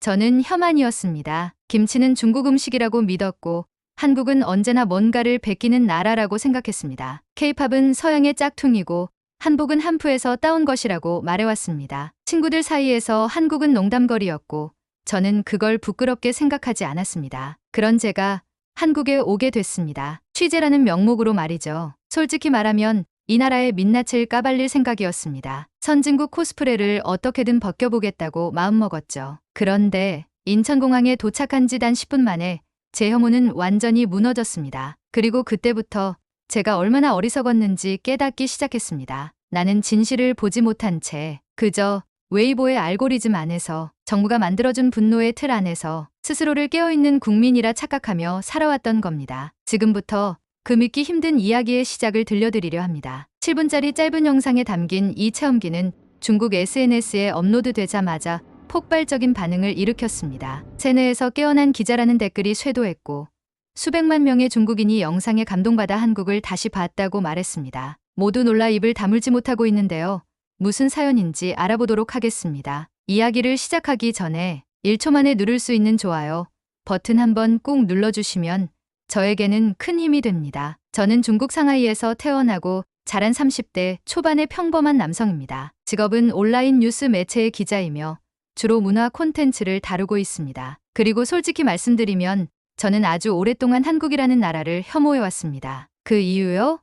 저는 혐한이었습니다. 김치는 중국 음식이라고 믿었고 한국은 언제나 뭔가를 베끼는 나라라고 생각했습니다. 케이팝은 서양의 짝퉁이고 한복은 한푸에서 따온 것이라고 말해왔습니다. 친구들 사이에서 한국은 농담거리였고 저는 그걸 부끄럽게 생각하지 않았습니다. 그런 제가 한국에 오게 됐습니다. 취재라는 명목으로 말이죠. 솔직히 말하면 이 나라의 민낯을 까발릴 생각이었습니다. 선진국 코스프레를 어떻게든 벗겨보겠다고 마음먹었죠. 그런데 인천공항에 도착한 지 단 10분 만에 제 혐오는 완전히 무너졌습니다. 그리고 그때부터 제가 얼마나 어리석었는지 깨닫기 시작했습니다. 나는 진실을 보지 못한 채 그저 웨이보의 알고리즘 안에서 정부가 만들어준 분노의 틀 안에서 스스로를 깨어있는 국민이라 착각하며 살아왔던 겁니다. 지금부터 그 믿기 힘든 이야기의 시작을 들려드리려 합니다. 7분짜리 짧은 영상에 담긴 이 체험기는 중국 SNS에 업로드되자마자 폭발적인 반응을 일으켰습니다. 세뇌에서 깨어난 기자라는 댓글이 쇄도했고 수백만 명의 중국인이 영상에 감동받아 한국을 다시 봤다고 말했습니다. 모두 놀라 입을 다물지 못하고 있는데요. 무슨 사연인지 알아보도록 하겠습니다. 이야기를 시작하기 전에 1초 만에 누를 수 있는 좋아요 버튼 한번 꾹 눌러주시면 저에게는 큰 힘이 됩니다. 저는 중국 상하이에서 태어나고 자란 30대 초반의 평범한 남성입니다. 직업은 온라인 뉴스 매체의 기자이며 주로 문화 콘텐츠를 다루고 있습니다. 그리고 솔직히 말씀드리면 저는 아주 오랫동안 한국이라는 나라를 혐오해왔습니다. 그 이유요?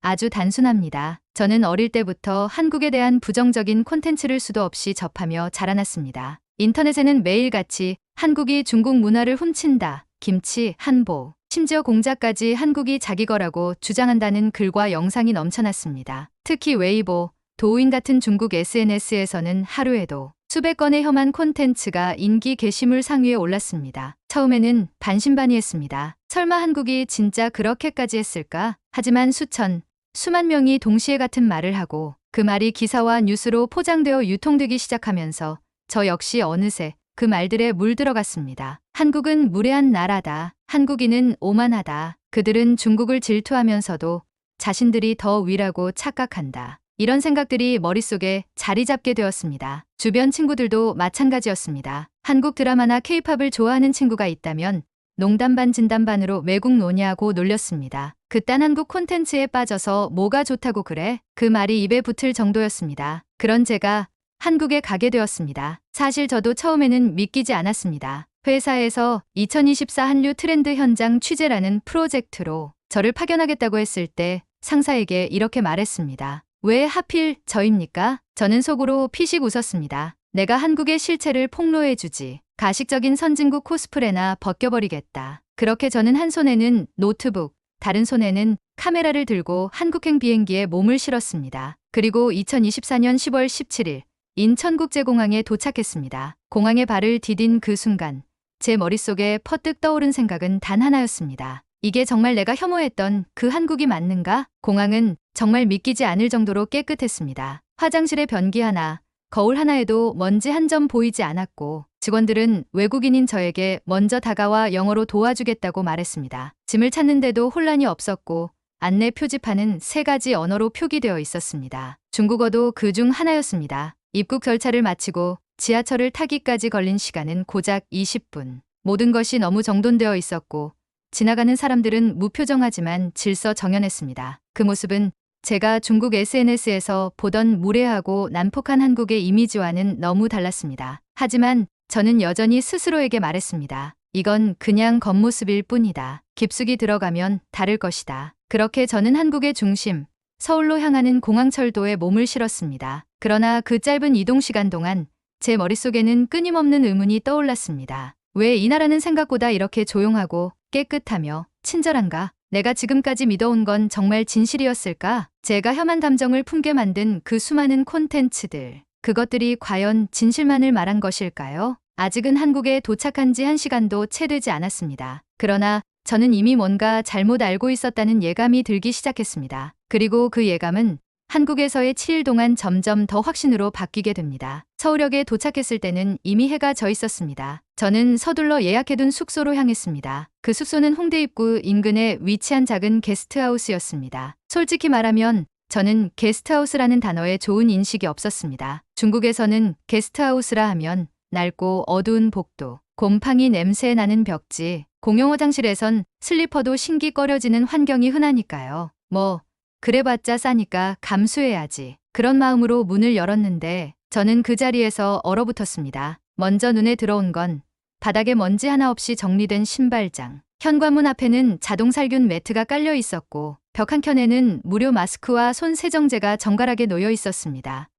아주 단순합니다. 저는 어릴 때부터 한국에 대한 부정적인 콘텐츠를 수도 없이 접하며 자라났습니다. 인터넷에는 매일같이 한국이 중국 문화를 훔친다, 김치, 한보, 심지어 공자까지 한국이 자기 거라고 주장한다는 글과 영상이 넘쳐났습니다. 특히 웨이보, 도우인 같은 중국 SNS에서는 하루에도 수백 건의 혐한 콘텐츠가 인기 게시물 상위에 올랐습니다. 처음에는 반신반의했습니다. 설마 한국이 진짜 그렇게까지 했을까? 하지만 수천, 수만 명이 동시에 같은 말을 하고 그 말이 기사와 뉴스로 포장되어 유통되기 시작하면서 저 역시 어느새 그 말들에 물들어갔습니다. 한국은 무례한 나라다. 한국인은 오만하다. 그들은 중국을 질투하면서도 자신들이 더 위라고 착각한다. 이런 생각들이 머릿속에 자리 잡게 되었습니다. 주변 친구들도 마찬가지였습니다. 한국 드라마나 케이팝을 좋아하는 친구가 있다면 농담 반 진담 반으로 외국 노냐고 놀렸습니다. 그딴 한국 콘텐츠에 빠져서 뭐가 좋다고 그래? 그 말이 입에 붙을 정도였습니다. 그런 제가 한국에 가게 되었습니다. 사실 저도 처음에는 믿기지 않았습니다. 회사에서 2024 한류 트렌드 현장 취재라는 프로젝트로 저를 파견하겠다고 했을 때 상사에게 이렇게 말했습니다. 왜 하필 저입니까? 저는 속으로 피식 웃었습니다. 내가 한국의 실체를 폭로해주지. 가식적인 선진국 코스프레나 벗겨버리겠다. 그렇게 저는 한 손에는 노트북, 다른 손에는 카메라를 들고 한국행 비행기에 몸을 실었습니다. 그리고 2024년 10월 17일 인천국제공항에 도착했습니다. 공항에 발을 디딘 그 순간 제 머릿속에 퍼뜩 떠오른 생각은 단 하나였습니다. 이게 정말 내가 혐오했던 그 한국이 맞는가? 공항은 정말 믿기지 않을 정도로 깨끗했습니다. 화장실에 변기 하나, 거울 하나에도 먼지 한 점 보이지 않았고 직원들은 외국인인 저에게 먼저 다가와 영어로 도와주겠다고 말했습니다. 짐을 찾는데도 혼란이 없었고 안내 표지판은 세 가지 언어로 표기되어 있었습니다. 중국어도 그 중 하나였습니다. 입국 절차를 마치고 지하철을 타기까지 걸린 시간은 고작 20분. 모든 것이 너무 정돈되어 있었고 지나가는 사람들은 무표정하지만 질서 정연했습니다. 그 모습은 제가 중국 SNS에서 보던 무례하고 난폭한 한국의 이미지와는 너무 달랐습니다. 하지만 저는 여전히 스스로에게 말했습니다. 이건 그냥 겉모습일 뿐이다. 깊숙이 들어가면 다를 것이다. 그렇게 저는 한국의 중심, 서울로 향하는 공항철도에 몸을 실었습니다. 그러나 그 짧은 이동 시간 동안 제 머릿속에는 끊임없는 의문이 떠올랐습니다. 왜 이 나라는 생각보다 이렇게 조용하고 깨끗하며 친절한가? 내가 지금까지 믿어온 건 정말 진실이었을까? 제가 혐한 감정을 품게 만든 그 수많은 콘텐츠들. 그것들이 과연 진실만을 말한 것일까요? 아직은 한국에 도착한 지 한 시간도 채 되지 않았습니다. 그러나 저는 이미 뭔가 잘못 알고 있었다는 예감이 들기 시작했습니다. 그리고 그 예감은 한국에서의 7일 동안 점점 더 확신으로 바뀌게 됩니다. 서울역에 도착했을 때는 이미 해가 져 있었습니다. 저는 서둘러 예약해둔 숙소로 향했습니다. 그 숙소는 홍대 입구 인근에 위치한 작은 게스트하우스였습니다. 솔직히 말하면 저는 게스트하우스라는 단어에 좋은 인식이 없었습니다. 중국에서는 게스트하우스라 하면 낡고 어두운 복도, 곰팡이 냄새 나는 벽지, 공용 화장실에선 슬리퍼도 신기 꺼려지는 환경이 흔하니까요. 뭐, 그래봤자 싸니까 감수해야지. 그런 마음으로 문을 열었는데 저는 그 자리에서 얼어붙었습니다. 먼저 눈에 들어온 건 바닥에 먼지 하나 없이 정리된 신발장. 현관문 앞에는 자동 살균 매트가 깔려 있었고 벽 한켠에는 무료 마스크와 손 세정제가 정갈하게 놓여 있었습니다.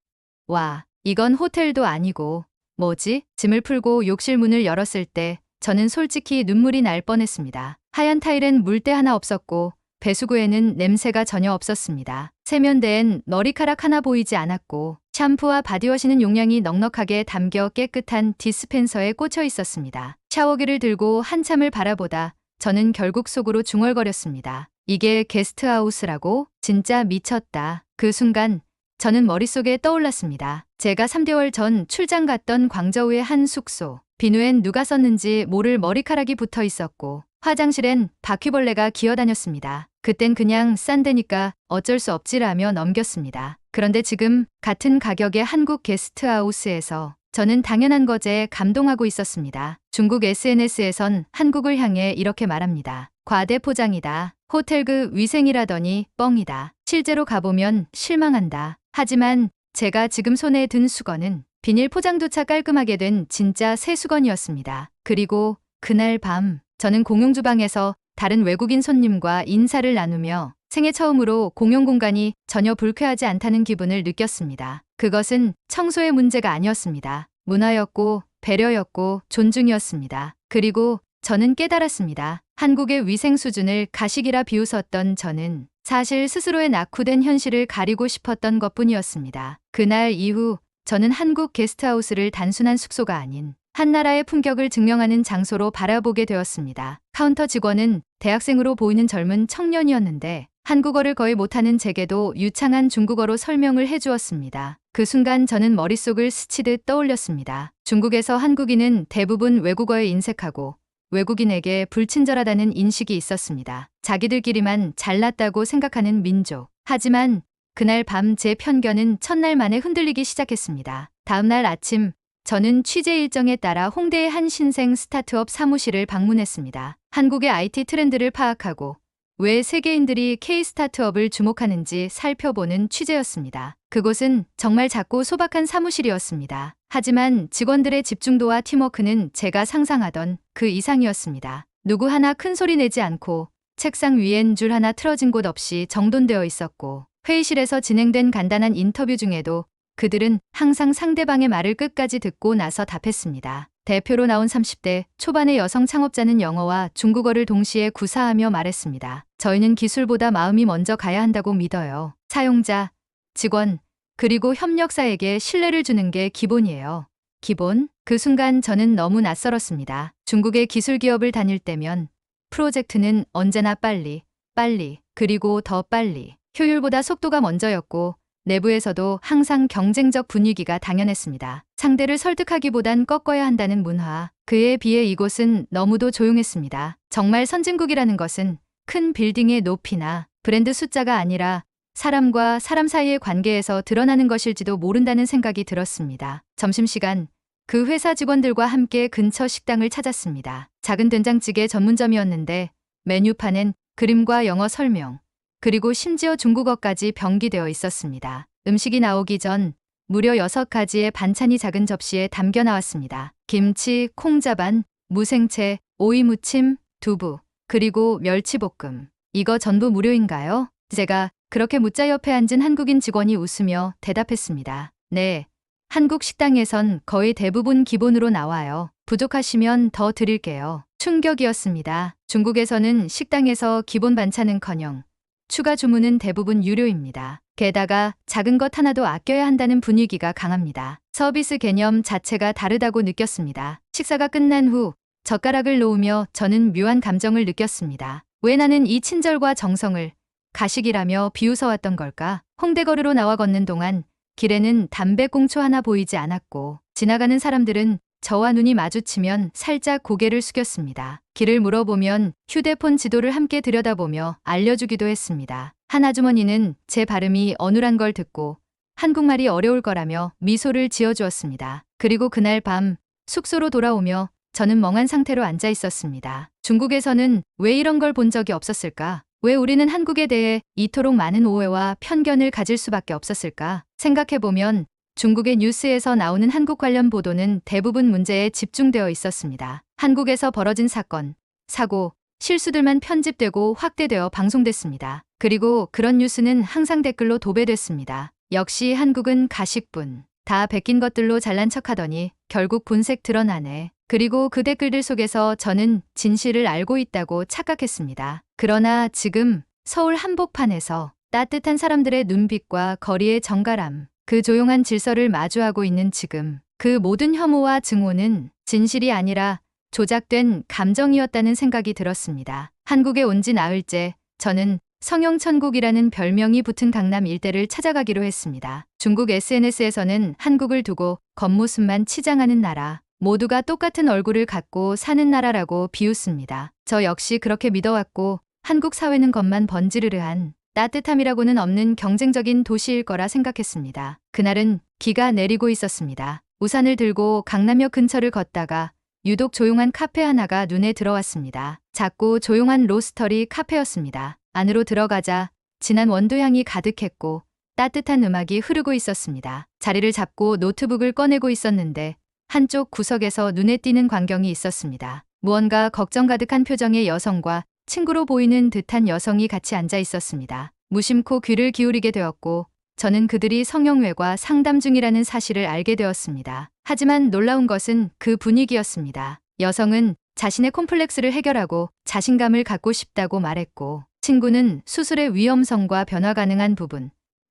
와, 이건 호텔도 아니고 뭐지? 짐을 풀고 욕실 문을 열었을 때 저는 솔직히 눈물이 날 뻔했습니다. 하얀 타일엔 물때 하나 없었고 배수구에는 냄새가 전혀 없었습니다. 세면대엔 머리카락 하나 보이지 않았고 샴푸와 바디워시는 용량이 넉넉하게 담겨 깨끗한 디스펜서에 꽂혀 있었습니다. 샤워기를 들고 한참을 바라보다 저는 결국 속으로 중얼거렸습니다. 이게 게스트하우스라고? 진짜 미쳤다. 그 순간 저는 머릿속에 떠올랐습니다. 제가 3개월 전 출장 갔던 광저우의 한 숙소. 비누엔 누가 썼는지 모를 머리카락이 붙어 있었고 화장실엔 바퀴벌레가 기어다녔습니다. 그땐 그냥 싼 데니까 어쩔 수 없지라며 넘겼습니다. 그런데 지금 같은 가격의 한국 게스트하우스에서 저는 당연한 것에 감동하고 있었습니다. 중국 SNS에선 한국을 향해 이렇게 말합니다. 과대 포장이다. 호텔 그 위생이라더니 뻥이다. 실제로 가보면 실망한다. 하지만 제가 지금 손에 든 수건은 비닐 포장조차 깔끔하게 된 진짜 새 수건이었습니다. 그리고 그날 밤 저는 공용 주방에서 다른 외국인 손님과 인사를 나누며 생애 처음으로 공용 공간이 전혀 불쾌하지 않다는 기분을 느꼈습니다. 그것은 청소의 문제가 아니었습니다. 문화였고 배려였고 존중이었습니다. 그리고 저는 깨달았습니다. 한국의 위생 수준을 가식이라 비웃었던 저는 사실 스스로의 낙후된 현실을 가리고 싶었던 것 뿐이었습니다. 그날 이후 저는 한국 게스트하우스를 단순한 숙소가 아닌 한 나라의 품격을 증명하는 장소로 바라보게 되었습니다. 카운터 직원은 대학생으로 보이는 젊은 청년이었는데 한국어를 거의 못하는 제게도 유창한 중국어로 설명을 해주었습니다. 그 순간 저는 머릿속을 스치듯 떠올렸습니다. 중국에서 한국인은 대부분 외국어에 인색하고 외국인에게 불친절하다는 인식이 있었습니다. 자기들끼리만 잘났다고 생각하는 민족. 하지만 그날 밤 제 편견은 첫날 만에 흔들리기 시작했습니다. 다음날 아침 저는 취재 일정에 따라 홍대의 한 신생 스타트업 사무실을 방문했습니다. 한국의 IT 트렌드를 파악하고 왜 세계인들이 K 스타트업을 주목하는지 살펴보는 취재였습니다. 그곳은 정말 작고 소박한 사무실이었습니다. 하지만 직원들의 집중도와 팀워크는 제가 상상하던 그 이상이었습니다. 누구 하나 큰 소리 내지 않고 책상 위엔 줄 하나 틀어진 곳 없이 정돈되어 있었고 회의실에서 진행된 간단한 인터뷰 중에도 그들은 항상 상대방의 말을 끝까지 듣고 나서 답했습니다. 대표로 나온 30대 초반의 여성 창업자는 영어와 중국어를 동시에 구사하며 말했습니다. 저희는 기술보다 마음이 먼저 가야 한다고 믿어요. 사용자, 직원, 그리고 협력사에게 신뢰를 주는 게 기본이에요. 기본? 그 순간 저는 너무 낯설었습니다. 중국의 기술 기업을 다닐 때면 프로젝트는 언제나 빨리, 빨리, 그리고 더 빨리. 효율보다 속도가 먼저였고 내부에서도 항상 경쟁적 분위기가 당연했습니다. 상대를 설득하기보단 꺾어야 한다는 문화. 그에 비해 이곳은 너무도 조용했습니다. 정말 선진국이라는 것은 큰 빌딩의 높이나 브랜드 숫자가 아니라 사람과 사람 사이의 관계에서 드러나는 것일지도 모른다는 생각이 들었습니다. 점심시간 그 회사 직원들과 함께 근처 식당을 찾았습니다. 작은 된장찌개 전문점이었는데 메뉴판엔 그림과 영어 설명, 그리고 심지어 중국어까지 병기되어 있었습니다. 음식이 나오기 전 무려 6가지의 반찬이 작은 접시에 담겨 나왔습니다. 김치, 콩자반, 무생채, 오이 무침, 두부, 그리고 멸치볶음. 이거 전부 무료인가요? 제가 그렇게 묻자 옆에 앉은 한국인 직원이 웃으며 대답했습니다. 네. 한국 식당에선 거의 대부분 기본으로 나와요. 부족하시면 더 드릴게요. 충격이었습니다. 중국에서는 식당에서 기본 반찬은커녕 추가 주문은 대부분 유료입니다. 게다가 작은 것 하나도 아껴야 한다는 분위기가 강합니다. 서비스 개념 자체가 다르다고 느꼈습니다. 식사가 끝난 후 젓가락을 놓으며 저는 묘한 감정을 느꼈습니다. 왜 나는 이 친절과 정성을 가식이라며 비웃어왔던 걸까? 홍대거리로 나와 걷는 동안 길에는 담배꽁초 하나 보이지 않았고 지나가는 사람들은 저와 눈이 마주치면 살짝 고개를 숙였습니다. 길을 물어보면 휴대폰 지도를 함께 들여다보며 알려주기도 했습니다. 한 아주머니는 제 발음이 어눌한 걸 듣고 한국말이 어려울 거라며 미소를 지어주었습니다. 그리고 그날 밤 숙소로 돌아오며 저는 멍한 상태로 앉아 있었습니다. 중국에서는 왜 이런 걸 본 적이 없었을까? 왜 우리는 한국에 대해 이토록 많은 오해와 편견을 가질 수밖에 없었을까? 생각해보면 중국의 뉴스에서 나오는 한국 관련 보도는 대부분 문제에 집중되어 있었습니다. 한국에서 벌어진 사건, 사고, 실수들만 편집되고 확대되어 방송됐습니다. 그리고 그런 뉴스는 항상 댓글로 도배됐습니다. 역시 한국은 가식분. 다 베낀 것들로 잘난 척하더니 결국 본색 드러나네. 그리고 그 댓글들 속에서 저는 진실을 알고 있다고 착각했습니다. 그러나 지금 서울 한복판에서 따뜻한 사람들의 눈빛과 거리의 정갈함, 그 조용한 질서를 마주하고 있는 지금 그 모든 혐오와 증오는 진실이 아니라 조작된 감정이었다는 생각이 들었습니다. 한국에 온 지 나흘째 저는 성형천국이라는 별명이 붙은 강남 일대를 찾아가기로 했습니다. 중국 SNS에서는 한국을 두고 겉모습만 치장하는 나라, 모두가 똑같은 얼굴을 갖고 사는 나라라고 비웃습니다. 저 역시 그렇게 믿어왔고 한국 사회는 겉만 번지르르한 따뜻함이라고는 없는 경쟁적인 도시일 거라 생각했습니다. 그날은 비가 내리고 있었습니다. 우산을 들고 강남역 근처를 걷다가 유독 조용한 카페 하나가 눈에 들어왔습니다. 작고 조용한 로스터리 카페였습니다. 안으로 들어가자 진한 원두향이 가득했고 따뜻한 음악이 흐르고 있었습니다. 자리를 잡고 노트북을 꺼내고 있었는데 한쪽 구석에서 눈에 띄는 광경이 있었습니다. 무언가 걱정 가득한 표정의 여성과 친구로 보이는 듯한 여성이 같이 앉아 있었습니다. 무심코 귀를 기울이게 되었고 저는 그들이 성형외과 상담 중이라는 사실을 알게 되었습니다. 하지만 놀라운 것은 그 분위기였습니다. 여성은 자신의 콤플렉스를 해결하고 자신감을 갖고 싶다고 말했고 친구는 수술의 위험성과 변화 가능한 부분,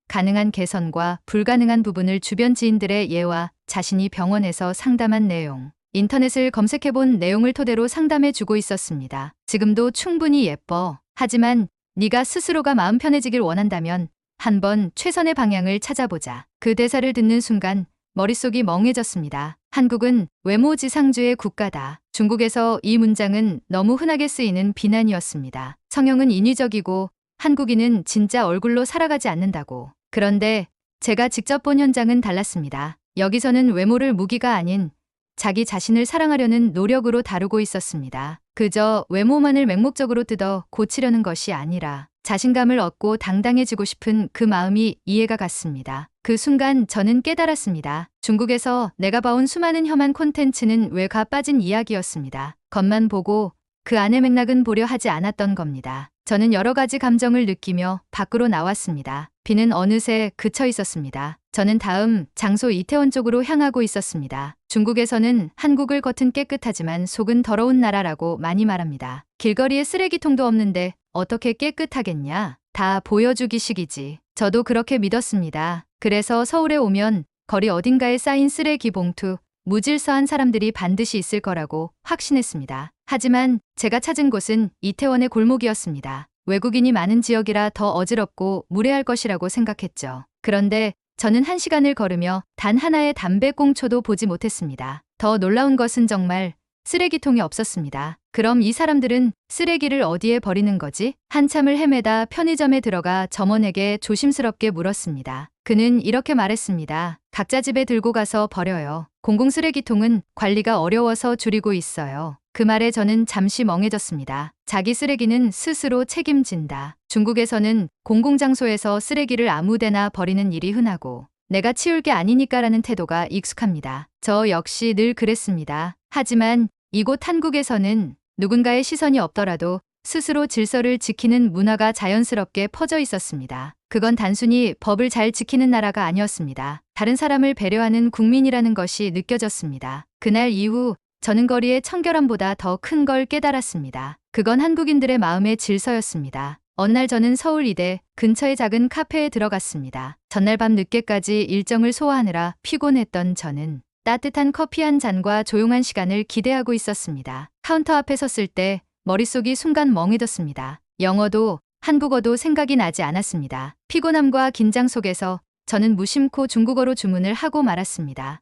가능한 개선과 불가능한 부분을 주변 지인들의 예와 자신이 병원에서 상담한 내용, 인터넷을 검색해본 내용을 토대로 상담해 주고 있었습니다. 지금도 충분히 예뻐. 하지만 네가 스스로가 마음 편해지길 원한다면 한번 최선의 방향을 찾아보자. 그 대사를 듣는 순간 머릿속이 멍해졌습니다. 한국은 외모 지상주의 국가다. 중국에서 이 문장은 너무 흔하게 쓰이는 비난이었습니다. 성형은 인위적이고 한국인은 진짜 얼굴로 살아가지 않는다고. 그런데 제가 직접 본 현장은 달랐습니다. 여기서는 외모를 무기가 아닌 자기 자신을 사랑하려는 노력으로 다루고 있었습니다. 그저 외모만을 맹목적으로 뜯어 고치려는 것이 아니라 자신감을 얻고 당당해지고 싶은 그 마음이 이해가 갔습니다. 그 순간 저는 깨달았습니다. 중국에서 내가 봐온 수많은 혐한 콘텐츠는 외가 빠진 이야기였습니다. 겉만 보고 그 안의 맥락은 보려 하지 않았던 겁니다. 저는 여러 가지 감정을 느끼며 밖으로 나왔습니다. 비는 어느새 그쳐 있었습니다. 저는 다음 장소 이태원 쪽으로 향하고 있었습니다. 중국에서는 한국을 겉은 깨끗하지만 속은 더러운 나라라고 많이 말합니다. 길거리에 쓰레기통도 없는데 어떻게 깨끗하겠냐? 다 보여주기식이지. 저도 그렇게 믿었습니다. 그래서 서울에 오면 거리 어딘가에 쌓인 쓰레기 봉투, 무질서한 사람들이 반드시 있을 거라고 확신했습니다. 하지만 제가 찾은 곳은 이태원의 골목이었습니다. 외국인이 많은 지역이라 더 어지럽고 무례할 것이라고 생각했죠. 그런데 저는 한 시간을 걸으며 단 하나의 담배 꽁초도 보지 못했습니다. 더 놀라운 것은 정말 쓰레기통이 없었습니다. 그럼 이 사람들은 쓰레기를 어디에 버리는 거지? 한참을 헤매다 편의점에 들어가 점원에게 조심스럽게 물었습니다. 그는 이렇게 말했습니다. 각자 집에 들고 가서 버려요. 공공 쓰레기통은 관리가 어려워서 줄이고 있어요. 그 말에 저는 잠시 멍해졌습니다. 자기 쓰레기는 스스로 책임진다. 중국에서는 공공장소에서 쓰레기를 아무데나 버리는 일이 흔하고 내가 치울 게 아니니까라는 태도가 익숙합니다. 저 역시 늘 그랬습니다. 하지만 이곳 한국에서는 누군가의 시선이 없더라도 스스로 질서를 지키는 문화가 자연스럽게 퍼져 있었습니다. 그건 단순히 법을 잘 지키는 나라가 아니었습니다. 다른 사람을 배려하는 국민이라는 것이 느껴졌습니다. 그날 이후 저는 거리의 청결함보다 더 큰 걸 깨달았습니다. 그건 한국인들의 마음의 질서였습니다. 어느 날 저는 서울 이대 근처의 작은 카페에 들어갔습니다. 전날 밤 늦게까지 일정을 소화하느라 피곤했던 저는 따뜻한 커피 한 잔과 조용한 시간을 기대하고 있었습니다. 카운터 앞에 섰을 때 머릿속이 순간 멍해졌습니다. 영어도 한국어도 생각이 나지 않았습니다. 피곤함과 긴장 속에서 저는 무심코 중국어로 주문을 하고 말았습니다.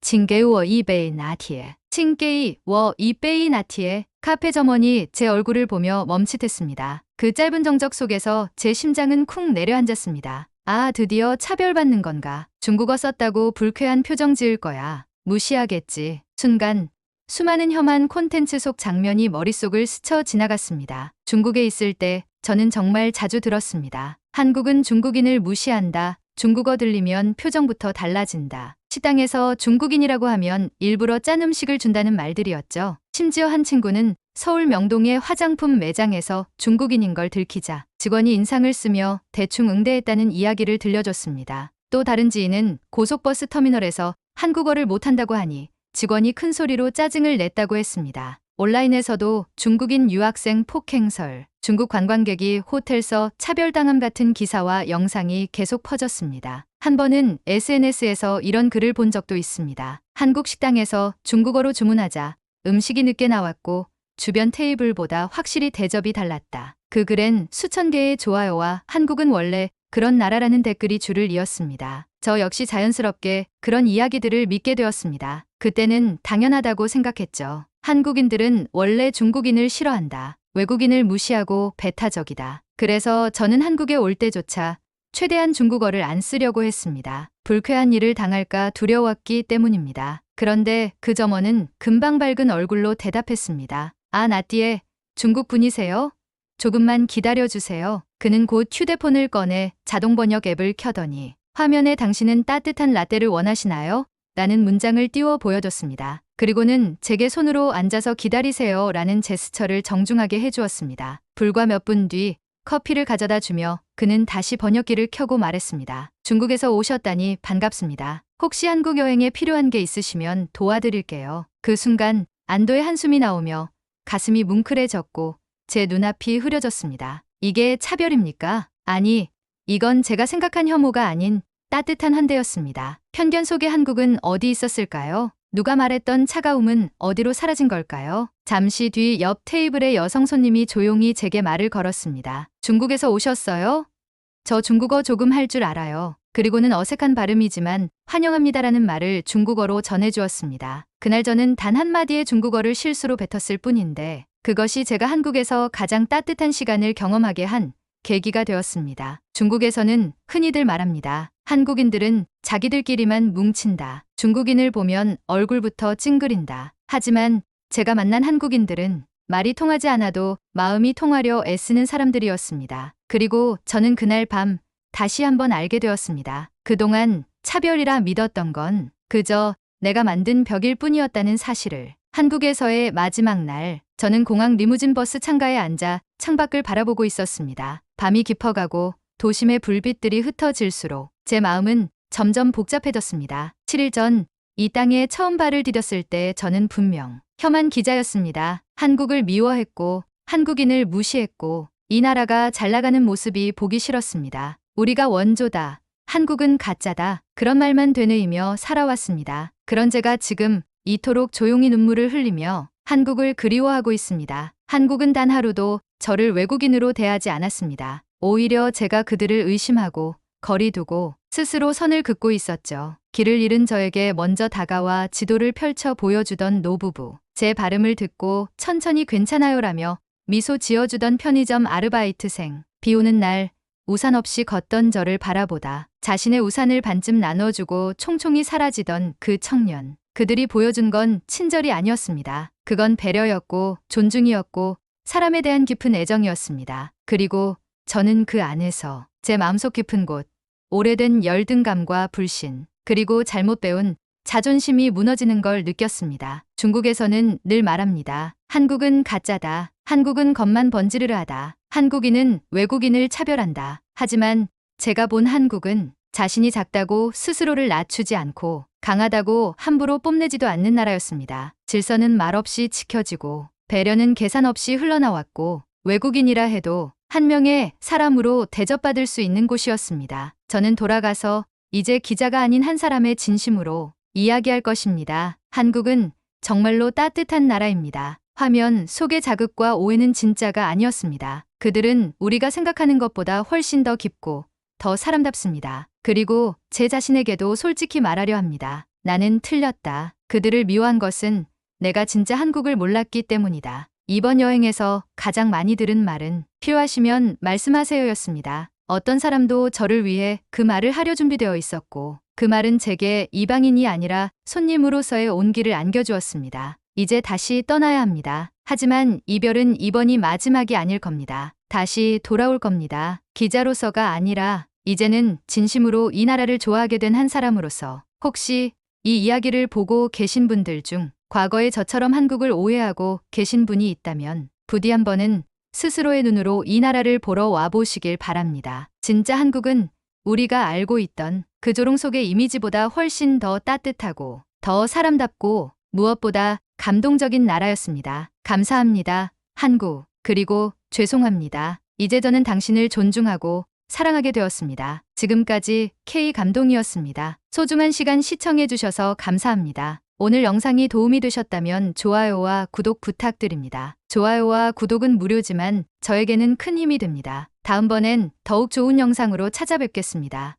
징게우어 이베이 나티에 칭게이 워 이베이 나티에 카페 점원이 제 얼굴을 보며 멈칫했습니다. 그 짧은 정적 속에서 제 심장은 쿵 내려앉았습니다. 아 드디어 차별받는 건가 중국어 썼다고 불쾌한 표정 지을 거야 무시하겠지 순간 수많은 혐한 콘텐츠 속 장면이 머릿속을 스쳐 지나갔습니다. 중국에 있을 때 저는 정말 자주 들었습니다. 한국은 중국인을 무시한다. 중국어 들리면 표정부터 달라진다. 식당에서 중국인이라고 하면 일부러 짠 음식을 준다는 말들이었죠. 심지어 한 친구는 서울 명동의 화장품 매장에서 중국인인 걸 들키자 직원이 인상을 쓰며 대충 응대했다는 이야기를 들려줬습니다. 또 다른 지인은 고속버스 터미널에서 한국어를 못한다고 하니 직원이 큰 소리로 짜증을 냈다고 했습니다. 온라인에서도 중국인 유학생 폭행설, 중국 관광객이 호텔서 차별당함 같은 기사와 영상이 계속 퍼졌습니다. 한 번은 SNS에서 이런 글을 본 적도 있습니다. 한국 식당에서 중국어로 주문하자 음식이 늦게 나왔고 주변 테이블보다 확실히 대접이 달랐다. 그 글엔 수천 개의 좋아요와 한국은 원래 그런 나라라는 댓글이 줄을 이었습니다. 저 역시 자연스럽게 그런 이야기들을 믿게 되었습니다. 그때는 당연하다고 생각했죠. 한국인들은 원래 중국인을 싫어한다. 외국인을 무시하고 배타적이다. 그래서 저는 한국에 올 때조차 최대한 중국어를 안 쓰려고 했습니다. 불쾌한 일을 당할까 두려웠기 때문입니다. 그런데 그 점원은 금방 밝은 얼굴로 대답했습니다. 아, 나띠에 중국 분이세요? 조금만 기다려주세요. 그는 곧 휴대폰을 꺼내 자동 번역 앱을 켜더니 화면에 당신은 따뜻한 라떼를 원하시나요? 라는 문장을 띄워 보여줬습니다. 그리고는 제게 손으로 앉아서 기다리세요 라는 제스처를 정중하게 해주었습니다. 불과 몇 분 뒤 커피를 가져다 주며 그는 다시 번역기를 켜고 말했습니다. 중국에서 오셨다니 반갑습니다. 혹시 한국 여행에 필요한 게 있으시면 도와드릴게요. 그 순간 안도의 한숨이 나오며 가슴이 뭉클해졌고 제 눈앞이 흐려졌습니다. 이게 차별입니까? 아니, 이건 제가 생각한 혐오가 아닌 따뜻한 환대였습니다. 편견 속의 한국은 어디 있었을까요? 누가 말했던 차가움은 어디로 사라진 걸까요? 잠시 뒤 옆 테이블의 여성 손님이 조용히 제게 말을 걸었습니다. 중국에서 오셨어요? 저 중국어 조금 할 줄 알아요. 그리고는 어색한 발음이지만 환영합니다라는 말을 중국어로 전해주었습니다. 그날 저는 단 한마디의 중국어를 실수로 뱉었을 뿐인데 그것이 제가 한국에서 가장 따뜻한 시간을 경험하게 한 계기가 되었습니다. 중국에서는 흔히들 말합니다. 한국인들은 자기들끼리만 뭉친다. 중국인을 보면 얼굴부터 찡그린다. 하지만 제가 만난 한국인들은 말이 통하지 않아도 마음이 통하려 애쓰는 사람들이었습니다. 그리고 저는 그날 밤 다시 한번 알게 되었습니다. 그동안 차별이라 믿었던 건 그저 내가 만든 벽일 뿐이었다는 사실을. 한국에서의 마지막 날, 저는 공항 리무진 버스 창가에 앉아 창밖을 바라보고 있었습니다. 밤이 깊어가고 도심의 불빛들이 흩어질수록 제 마음은 점점 복잡해졌습니다. 7일 전 이 땅에 처음 발을 디뎠을 때 저는 분명 혐한 기자였습니다. 한국을 미워했고 한국인을 무시했고 이 나라가 잘 나가는 모습이 보기 싫었습니다. 우리가 원조다. 한국은 가짜다. 그런 말만 되뇌이며 살아왔습니다. 그런 제가 지금 이토록 조용히 눈물을 흘리며 한국을 그리워하고 있습니다. 한국은 단 하루도 저를 외국인으로 대하지 않았습니다. 오히려 제가 그들을 의심하고 거리두고 스스로 선을 긋고 있었죠. 길을 잃은 저에게 먼저 다가와 지도를 펼쳐 보여주던 노부부. 제 발음을 듣고 천천히 괜찮아요라며 미소 지어주던 편의점 아르바이트생. 비 오는 날 우산 없이 걷던 저를 바라보다 자신의 우산을 반쯤 나눠주고 총총히 사라지던 그 청년. 그들이 보여준 건 친절이 아니었습니다. 그건 배려였고 존중이었고 사람에 대한 깊은 애정이었습니다. 그리고 저는 그 안에서 제 마음속 깊은 곳, 오래된 열등감과 불신, 그리고 잘못 배운 자존심이 무너지는 걸 느꼈습니다. 중국에서는 늘 말합니다. 한국은 가짜다. 한국은 겉만 번지르르하다. 한국인은 외국인을 차별한다. 하지만 제가 본 한국은 자신이 작다고 스스로를 낮추지 않고 강하다고 함부로 뽐내지도 않는 나라였습니다. 질서는 말없이 지켜지고 배려는 계산 없이 흘러나왔고 외국인이라 해도 한 명의 사람으로 대접받을 수 있는 곳이었습니다. 저는 돌아가서 이제 기자가 아닌 한 사람의 진심으로 이야기할 것입니다. 한국은 정말로 따뜻한 나라입니다. 화면 속의 자극과 오해는 진짜가 아니었습니다. 그들은 우리가 생각하는 것보다 훨씬 더 깊고 더 사람답습니다. 그리고 제 자신에게도 솔직히 말하려 합니다. 나는 틀렸다. 그들을 미워한 것은 내가 진짜 한국을 몰랐기 때문이다. 이번 여행에서 가장 많이 들은 말은 필요하시면 말씀하세요였습니다. 어떤 사람도 저를 위해 그 말을 하려 준비되어 있었고, 그 말은 제게 이방인이 아니라 손님으로서의 온기를 안겨주었습니다. 이제 다시 떠나야 합니다. 하지만 이별은 이번이 마지막이 아닐 겁니다. 다시 돌아올 겁니다. 기자로서가 아니라 이제는 진심으로 이 나라를 좋아하게 된 한 사람으로서 혹시 이 이야기를 보고 계신 분들 중 과거에 저처럼 한국을 오해하고 계신 분이 있다면 부디 한 번은 스스로의 눈으로 이 나라를 보러 와보시길 바랍니다. 진짜 한국은 우리가 알고 있던 그 조롱 속의 이미지보다 훨씬 더 따뜻하고 더 사람답고 무엇보다 감동적인 나라였습니다. 감사합니다. 한국. 그리고 죄송합니다. 이제 저는 당신을 존중하고 사랑하게 되었습니다. 지금까지 K 감동이었습니다. 소중한 시간 시청해 주셔서 감사합니다. 오늘 영상이 도움이 되셨다면 좋아요와 구독 부탁드립니다. 좋아요와 구독은 무료지만 저에게는 큰 힘이 됩니다. 다음번엔 더욱 좋은 영상으로 찾아뵙겠습니다.